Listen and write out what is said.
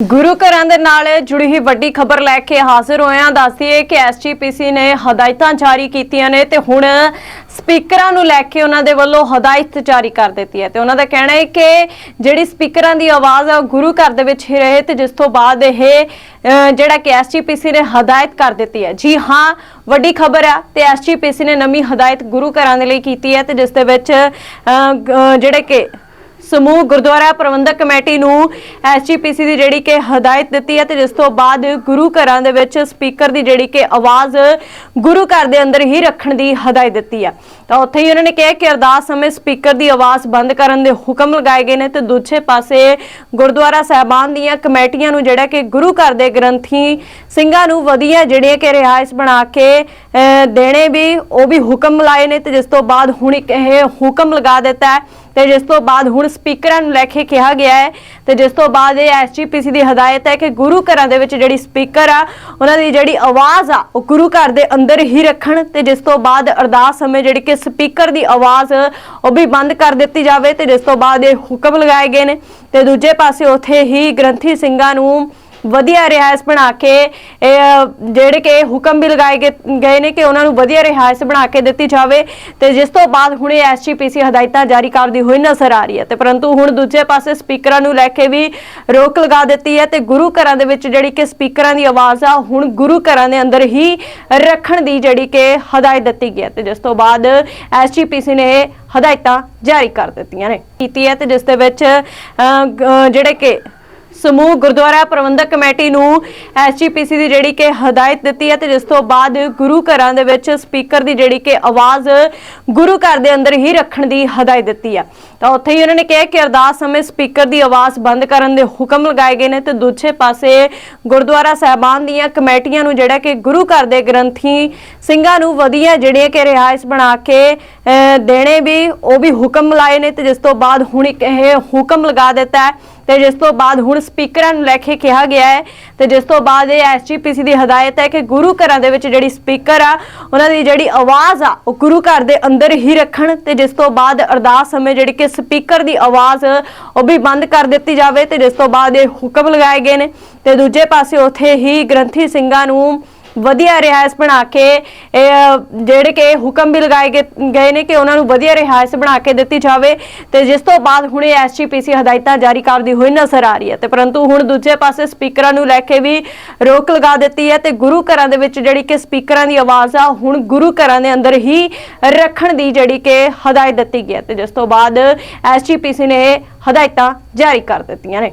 ਗੁਰੂ ਘਰਾਂ ਦੇ ਨਾਲ ਜੁੜੀ ਹੀ ਵੱਡੀ ਖਬਰ ਲੈ ਕੇ ਹਾਜ਼ਰ ਹੋਇਆ ਦੱਸਦੀਏ ਕਿ ਐਸਜੀਪੀਸੀ ਨੇ ਹਦਾਇਤਾਂ ਜਾਰੀ ਕੀਤੀਆਂ ਨੇ ਤੇ ਹੁਣ ਸਪੀਕਰਾਂ ਨੂੰ ਲੈ ਕੇ ਉਹਨਾਂ ਦੇ ਵੱਲੋਂ ਹਦਾਇਤ ਜਾਰੀ ਕਰ ਦਿੱਤੀ ਹੈ। ਤੇ ਉਹਨਾਂ ਦਾ ਕਹਿਣਾ ਹੈ ਕਿ ਜਿਹੜੀ ਸਪੀਕਰਾਂ ਦੀ ਆਵਾਜ਼ ਆ ਉਹ ਗੁਰੂ ਘਰ ਦੇ ਵਿੱਚ ਹੀ ਰਹੇ ਤੇ ਜਿਸ ਤੋਂ ਬਾਅਦ ਇਹ ਜਿਹੜਾ ਕਿ ਐਸਜੀਪੀਸੀ ਨੇ ਹਦਾਇਤ ਕਰ ਦਿੱਤੀ ਹੈ। ਜੀ ਹਾਂ, ਵੱਡੀ ਖਬਰ ਆ ਤੇ ਐਸਜੀਪੀਸੀ ਨੇ ਨਵੀਂ ਹਦਾਇਤ ਗੁਰੂ ਘਰਾਂ ਦੇ ਲਈ ਕੀਤੀ ਹੈ ਤੇ ਜਿਸ ਦੇ ਵਿੱਚ ਜਿਹੜੇ ਕਿ ਸਮੂਹ ਗੁਰਦੁਆਰਾ ਪ੍ਰਬੰਧਕ ਕਮੇਟੀ ਨੂੰ ਐਸਜੀਪੀਸੀ ਦੀ ਜਿਹੜੀ ਕਿ ਹਦਾਇਤ ਦਿੱਤੀ ਹੈ ਤੇ ਜਿਸ ਤੋਂ ਬਾਅਦ ਗੁਰੂ ਘਰਾਂ ਦੇ ਵਿੱਚ ਸਪੀਕਰ ਦੀ ਜਿਹੜੀ ਕਿ ਆਵਾਜ਼ ਗੁਰੂ ਘਰ ਦੇ ਅੰਦਰ ਹੀ ਰੱਖਣ ਦੀ ਹਦਾਇਤ ਦਿੱਤੀ ਹੈ। ਤਾਂ ਉੱਥੇ ਹੀ ਉਹਨਾਂ ਨੇ ਕਿਹਾ ਕਿ ਅਰਦਾਸ ਸਮੇਂ ਸਪੀਕਰ ਦੀ ਆਵਾਜ਼ ਬੰਦ ਕਰਨ ਦੇ ਹੁਕਮ ਲਗਾਏ ਗਏ ਨੇ ਤੇ ਦੂਜੇ ਪਾਸੇ ਗੁਰਦੁਆਰਾ ਸਾਹਿਬਾਨ ਦੀਆਂ ਕਮੇਟੀਆਂ ਨੂੰ ਜਿਹੜਾ ਕਿ ਗੁਰੂ ਘਰ ਦੇ ਗ੍ਰੰਥੀ ਸਿੰਘਾਂ ਨੂੰ ਵਧੀਆ ਜਿਹੜੀਆਂ ਕਿ ਰਿਹਾਇਸ਼ ਬਣਾ ਕੇ ਦੇਣੇ ਵੀ, ਉਹ ਵੀ ਹੁਕਮ ਲਾਏ ਨੇ ਤੇ ਜਿਸ ਤੋਂ ਬਾਅਦ ਹੁਣ ਇੱਕ ਇਹ ਹੁਕਮ ਲਗਾ ਦਿੱਤਾ ਹੈ ਤੇ ਜਿਸ ਤੋਂ ਬਾਅਦ ਹੁਣ ਸਪੀਕਰਾਂ ਨੂੰ ਲੈ ਕੇ ਕਿਹਾ ਗਿਆ ਹੈ ਤੇ ਜਿਸ ਤੋਂ ਬਾਅਦ ਇਹ ਐਸਜੀਪੀਸੀ ਦੀ ਹਦਾਇਤ ਹੈ ਕਿ ਗੁਰੂ ਘਰਾਂ ਦੇ ਵਿੱਚ ਜਿਹੜੀ ਸਪੀਕਰ ਆ, ਉਹਨਾਂ ਦੀ ਜਿਹੜੀ ਆਵਾਜ਼ ਆ, ਉਹ ਗੁਰੂ ਘਰ ਦੇ ਅੰਦਰ ਹੀ ਰੱਖਣ ਤੇ ਜਿਸ ਤੋਂ ਬਾਅਦ ਅਰਦਾਸ ਸਮੇਂ ਜਿਹੜੀ ਕਿ ਸਪੀਕਰ ਦੀ ਆਵਾਜ਼, ਉਹ ਵੀ ਬੰਦ ਕਰ ਦਿੱਤੀ ਜਾਵੇ ਤੇ ਜਿਸ ਤੋਂ ਬਾਅਦ ਇਹ ਹੁਕਮ ਲਗਾਏ ਗਏ ਨੇ ਤੇ ਦੂਜੇ ਪਾਸੇ ਉੱਥੇ ਹੀ ਗ੍ਰੰਥੀ ਸਿੰਘਾਂ ਨੂੰ ਵਧੀਆ ਰਿਹਾਇਸ਼ ਬਣਾ ਕੇ ਜਿਹੜੇ ਕਿ ਹੁਕਮ ਵੀ ਲਗਾਏ ਗਏ- ਗਏ ਨੇ ਕਿ ਉਹਨਾਂ ਨੂੰ ਵਧੀਆ ਰਿਹਾਇਸ਼ ਬਣਾ ਕੇ ਦਿੱਤੀ ਜਾਵੇ ਤੇ ਜਿਸ ਤੋਂ ਬਾਅਦ ਹੁਣ ਐਸਜੀਪੀਸੀ ਹਦਾਇਤਾਂ ਜਾਰੀ ਕਰਦੀ ਹੋਈ ਨਜ਼ਰ ਆ ਰਹੀ ਹੈ। ਤੇ ਪਰੰਤੂ ਹੁਣ ਦੂਜੇ ਪਾਸੇ ਸਪੀਕਰਾਂ ਨੂੰ ਲੈ ਕੇ ਵੀ ਰੋਕ ਲਗਾ ਦਿੱਤੀ ਹੈ ਤੇ ਗੁਰੂ ਘਰਾਂ ਦੇ ਵਿੱਚ ਜਿਹੜੀ ਕਿ ਸਪੀਕਰਾਂ ਦੀ ਆਵਾਜ਼ ਆ, ਹੁਣ ਗੁਰੂ ਘਰਾਂ ਦੇ ਅੰਦਰ ਹੀ ਰੱਖਣ ਦੀ ਜਿਹੜੀ ਕਿ ਹਦਾਇਤ ਦਿੱਤੀ ਗਈ ਹੈ ਤੇ ਜਿਸ ਤੋਂ ਬਾਅਦ ਐਸਜੀਪੀਸੀ ਨੇ ਇਹ ਹਦਾਇਤਾਂ ਜਾਰੀ ਕਰ ਦਿੱਤੀਆਂ ਨੇ। ਕੀਤੀ ਹੈ ਤੇ ਜਿਸ ਦੇ ਵਿੱਚ ਜਿਹੜੇ ਕਿ ਸਮੂਹ ਗੁਰਦੁਆਰਾ ਪ੍ਰਬੰਧਕ ਕਮੇਟੀ ਨੂੰ ਐਸਜੀਪੀਸੀ ਦੀ ਜਿਹੜੀ ਕਿ ਹਦਾਇਤ ਦਿੱਤੀ ਹੈ ਤੇ ਜਿਸ ਤੋਂ ਬਾਅਦ ਗੁਰੂ ਘਰਾਂ ਦੇ ਵਿੱਚ ਸਪੀਕਰ ਦੀ ਜਿਹੜੀ ਕਿ ਆਵਾਜ਼ ਗੁਰੂ ਘਰ ਦੇ ਅੰਦਰ ਹੀ ਰੱਖਣ ਦੀ ਹਦਾਇਤ ਦਿੱਤੀ ਹੈ। ਤਾਂ ਉੱਥੇ ਹੀ ਉਹਨਾਂ ਨੇ ਕਿਹਾ ਕਿ ਅਰਦਾਸ ਸਮੇਂ ਸਪੀਕਰ ਦੀ ਆਵਾਜ਼ ਬੰਦ ਕਰਨ ਦੇ ਹੁਕਮ ਲਗਾਏ ਗਏ ਨੇ ਤੇ ਦੂਜੇ ਪਾਸੇ ਗੁਰਦੁਆਰਾ ਸਾਹਿਬਾਨ ਦੀਆਂ ਕਮੇਟੀਆਂ ਨੂੰ ਜਿਹੜਾ ਕਿ ਗੁਰੂ ਘਰ ਦੇ ਗ੍ਰੰਥੀ ਸਿੰਘਾਂ ਨੂੰ ਵਧੀਆ ਜਿਹੜੀਆਂ ਕਿ ਰਿਹਾਇਸ਼ ਬਣਾ ਕੇ ਦੇਣੇ ਵੀ ਉਹ ਵੀ ਹੁਕਮ ਲਾਏ ਨੇ ਤੇ ਜਿਸ ਤੋਂ ਬਾਅਦ ਹੁਣ ਇੱਕ ਇਹ ਹੁਕਮ ਲਗਾ ਦਿੱਤਾ ਹੈ। ਤੇ ਜਿਸ ਤੋਂ ਬਾਅਦ ਹੁਣ ਸਪੀਕਰਾਂ ਨੂੰ ਲੈ ਕੇ ਕਿਹਾ ਗਿਆ ਹੈ ਤੇ ਜਿਸ ਤੋਂ ਬਾਅਦ ਇਹ ਐਸਜੀਪੀਸੀ ਦੀ ਹਦਾਇਤ ਹੈ ਕਿ ਗੁਰੂ ਘਰਾਂ ਦੇ ਵਿੱਚ ਜਿਹੜੀ ਸਪੀਕਰ ਆ, ਉਹਨਾਂ ਦੀ ਜਿਹੜੀ ਆਵਾਜ਼ ਆ, ਉਹ ਗੁਰੂ ਘਰ ਦੇ ਅੰਦਰ ਹੀ ਰੱਖਣ ਤੇ ਜਿਸ ਤੋਂ ਬਾਅਦ ਅਰਦਾਸ ਸਮੇਂ ਜਿਹੜੀ ਕਿ ਸਪੀਕਰ ਦੀ ਆਵਾਜ਼, ਉਹ ਵੀ ਬੰਦ ਕਰ ਦਿੱਤੀ ਜਾਵੇ ਤੇ ਜਿਸ ਤੋਂ ਬਾਅਦ ਇਹ ਹੁਕਮ ਲਗਾਏ ਗਏ ਨੇ। ਤੇ ਦੂਜੇ ਪਾਸੇ ਉੱਥੇ ਹੀ ਗ੍ਰੰਥੀ ਸਿੰਘਾਂ ਨੂੰ ਵਧੀਆ ਰਿਹਾਇਸ਼ ਬਣਾ ਕੇ, ਇਹ ਜਿਹੜੇ ਕਿ ਹੁਕਮ ਵੀ ਲਗਾਏ ਗਏ- ਨੇ ਕਿ ਉਹਨਾਂ ਨੂੰ ਵਧੀਆ ਰਿਹਾਇਸ਼ ਬਣਾ ਕੇ ਦਿੱਤੀ ਜਾਵੇ ਤੇ ਜਿਸ ਤੋਂ ਬਾਅਦ ਹੁਣ ਐਸਜੀਪੀਸੀ ਹਦਾਇਤਾਂ ਜਾਰੀ ਕਰਦੀ ਹੋਈ ਨਜ਼ਰ ਆ ਰਹੀ ਹੈ ਤੇ ਪਰੰਤੂ ਹੁਣ ਦੂਜੇ ਪਾਸੇ ਸਪੀਕਰਾਂ ਨੂੰ ਲੈ ਕੇ ਵੀ ਰੋਕ ਲਗਾ ਦਿੱਤੀ ਹੈ ਤੇ ਗੁਰੂ ਘਰਾਂ ਦੇ ਵਿੱਚ ਜਿਹੜੀ ਕਿ ਸਪੀਕਰਾਂ ਦੀ ਆਵਾਜ਼ ਆ, ਹੁਣ ਗੁਰੂ ਘਰਾਂ ਦੇ ਅੰਦਰ ਹੀ ਰੱਖਣ ਦੀ ਜਿਹੜੀ ਕਿ ਹਦਾਇਤ ਦਿੱਤੀ ਗਈ ਹੈ ਤੇ ਜਿਸ ਤੋਂ ਬਾਅਦ ਐਸਜੀਪੀਸੀ ਨੇ ਇਹ ਹਦਾਇਤਾਂ ਜਾਰੀ ਕਰ ਦਿੱਤੀਆਂ ਨੇ।